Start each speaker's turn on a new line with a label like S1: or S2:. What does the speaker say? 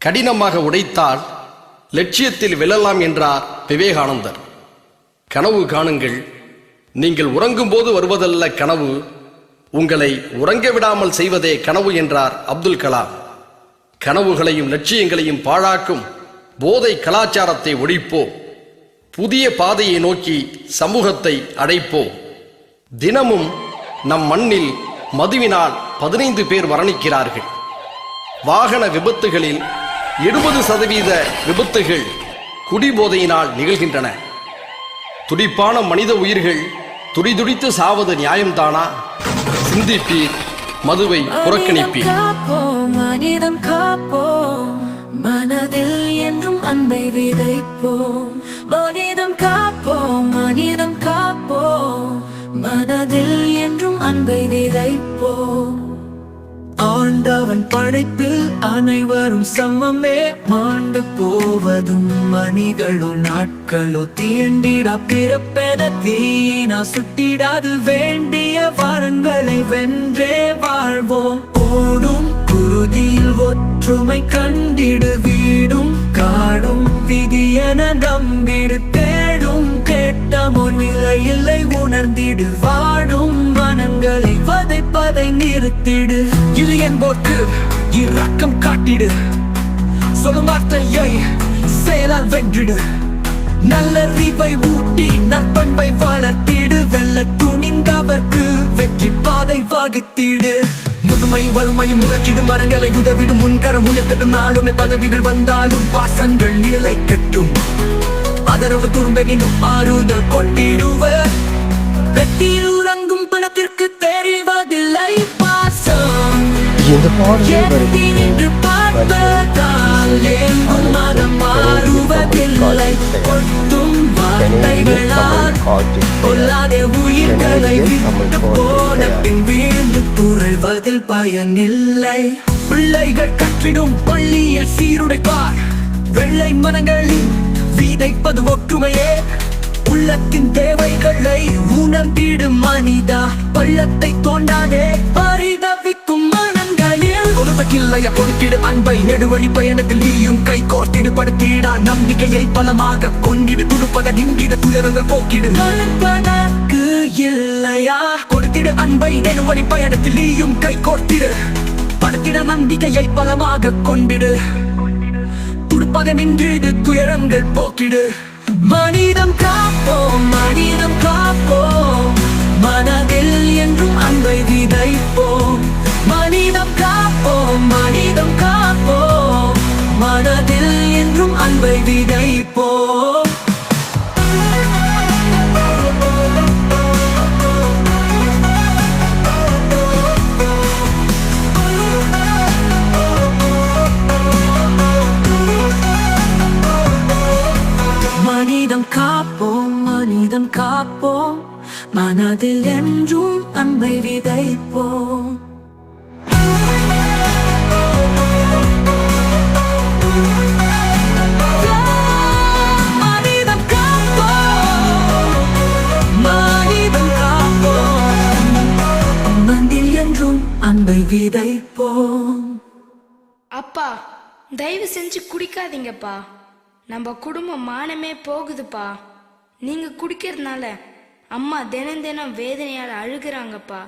S1: கடினமாக உடைத்தால் லட்சியத்தில் வெல்லலாம் என்றார் விவேகானந்தர். கனவு காணுங்கள் நீங்கள் உறங்கும்போது வருவதல்ல கனவு உங்களை உறங்க விடாமல் செய்வதே கனவு என்றார் அப்துல் கலாம். கனவுகளையும் லட்சியங்களையும் பாழாக்கும் போதை கலாச்சாரத்தை ஒழிப்போம். புதிய பாதையை நோக்கி சமூகத்தை அடைப்போம். தினமும் நம் மண்ணில் மதுவினால் பதினைந்து பேர் மரணிக்கிறார்கள். வாகன விபத்துகளில் எழுபது சதவீத விபத்துகள் குடிபோதையினால் நிகழ்கின்றன. துடிப்பான மனித உயிர்கள் துடிதுடித்து சாவது நியாயம்தானா? சிந்திப்பீர் மதுவை புறக்கணிப்பீர்.
S2: மனிதம் காப்போம் மனதில் என்றும் அன்பை விதைப்போம். மனிதம் காப்போம் மனிதம் காப்போம் மனதில் என்றும் அன்பை விதைப்போம்.
S3: அவன் படைப்பில் அனைவரும் சமமே. மாண்டு போவதும் மணிகளோ நாட்களோ தீண்டிடா பிறப்பென தீனா சுட்டிடாது வேண்டிய வாரங்களை வென்றே வாழ்வோம். ஓடும் குருதியில் ஒற்றுமை கண்டிடு வீடும் காடும் விதியென நம்பிடு தேடும் கேட்டமோ நிலை இல்லை உணர்ந்திடு வாடும் மனங்களை வதைப்பதை நிறுத்திடு. இது என் என்போர்க்கு இரக்கம் காட்டிடு. சொல்லும் வார்த்தையை செயலால் வென்றிடு. நல்லறிவை ஊட்டி நற்பண்பை வளர்த்திடு. வெல்ல துணிந்தவர்க்கு வெற்றி பாதை வகுத்திடு. முதுமை வறுமை முகற்றிடு மரங்களை உதவிடும். முன்கரம் உயர்த்திடும் நாளுமே பதவிகள் வந்தாலும் பாசங்கள் நிலை கட்டும் அதரவு துரும்பெனினும் ஆறுதல்
S4: கொட்டி
S3: எட்டி நின்று பார்ப்பதால் எங்கும் மனம் மாறுவதில்லை கொட்டும் வார்த்தைகளால் கொல்லாதே உயிர்களை விட்டு போன பின் வீழ்ந்து புரள்வதில் பயனில்லை பிள்ளைகள் கற்றிடும் பள்ளிய சீருடைப்பார் வெள்ளை மனங்களில் விதைப்பது ஒற்றுமையே. உள்ளத்தின் தேவைகளை உணர்ந்திடும் மனிதா. பள்ளத்தை தோண்டாதே. மனங்களில் கொடுப்பக்கில்லைய அன்பை நெடுவழி பயணத்தில் நீயும் கை கோர்த்திடு படுத்திடா. நம்பிக்கையை பலமாக கொண்டிடு துடுப்பத நின்றிட துயரங்கள் போக்கிடு. இல்லையா? கொடுத்திடு அன்பை நெடுவழி பயணத்தில் நீயும் கை கோர்த்திடு. படுத்திட நம்பிக்கையை பலமாக கொண்டிடு துடுப்பத நின்றிடு துயரங்கள் போக்கிடு. மனிதம் காப்போம் மனித மனிதம் காப்போம். மனதில் என்றும் அன்பை விதைப்போம். காப்போம். மனதில் என்றும் அன்பை விதைப்போம்.
S5: அப்பா தயவு செஞ்சு குடிக்காதீங்கப்பா. நம்ம குடும்பம் மானமே போகுதுப்பா. நீங்க குடிக்கிறதுனால அம்மா தினம் தினம் வேதனையால் அழுகுறாங்கப்பா.